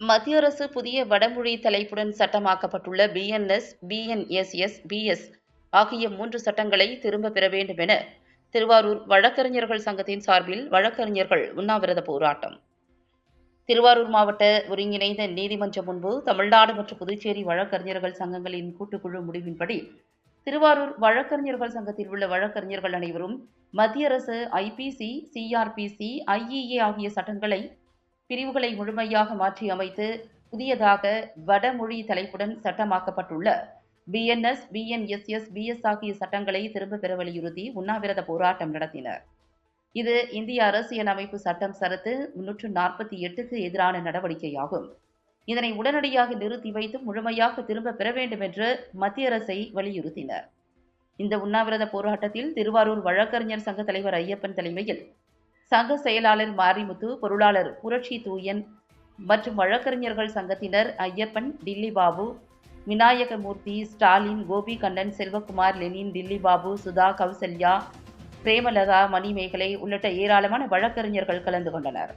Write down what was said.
மத்திய அரசு புதிய வடமொழி தலைப்புடன் சட்டமாக்கப்பட்டுள்ள B N S B N S S B S ஆகிய மூன்று சட்டங்களை திரும்ப பெற வேண்டும் என திருவாரூர் வழக்கறிஞர்கள் சங்கத்தின் சார்பில் வழக்கறிஞர்கள் உண்ணாவிரத போராட்டம். திருவாரூர் மாவட்ட ஒருங்கிணைந்த நீதிமன்றம் முன்பு தமிழ்நாடு மற்றும் புதுச்சேரி வழக்கறிஞர்கள் சங்கங்களின் கூட்டுக்குழு முடிவின்படி திருவாரூர் வழக்கறிஞர்கள் சங்கத்தில் உள்ள வழக்கறிஞர்கள் அனைவரும் மத்திய அரசு ஐபிசி சிஆர்பிசி ஐஇஏ ஆகிய சட்டங்களை பிரிவுகளை முழுமையாக மாற்றி அமைத்து புதியதாக வடமொழி தலைப்புடன் சட்டமாக்கப்பட்டுள்ள B N S B N S S B S ஆகிய சட்டங்களை திரும்ப பெற வலியுறுத்தி உண்ணாவிரத போராட்டம் நடத்தினர். இது இந்திய அரசியலமைப்பு சட்டம் சரத்து முன்னூற்று நாற்பத்தி எட்டுக்கு எதிரான நடவடிக்கையாகும். இதனை உடனடியாக நிறுத்தி வைத்து முழுமையாக திரும்ப பெற வேண்டும் என்று மத்திய அரசை வலியுறுத்தினர். இந்த உண்ணாவிரத போராட்டத்தில் திருவாரூர் வழக்கறிஞர் சங்க தலைவர் ஐயப்பன் தலைமையில் சங்க செயலாளர் மாரிமுத்து பொருளாளர் புரட்சி தூயன் மற்றும் வழக்கறிஞர்கள் சங்கத்தினர் ஐயப்பன் டில்லி பாபு விநாயகமூர்த்தி ஸ்டாலின் கோபி கண்ணன் செல்வகுமார் லெனின் டில்லி பாபு சுதா கௌசல்யா பிரேமலதா மணிமேகலை உள்ளிட்ட ஏராளமான வழக்கறிஞர்கள் கலந்து கொண்டனர்.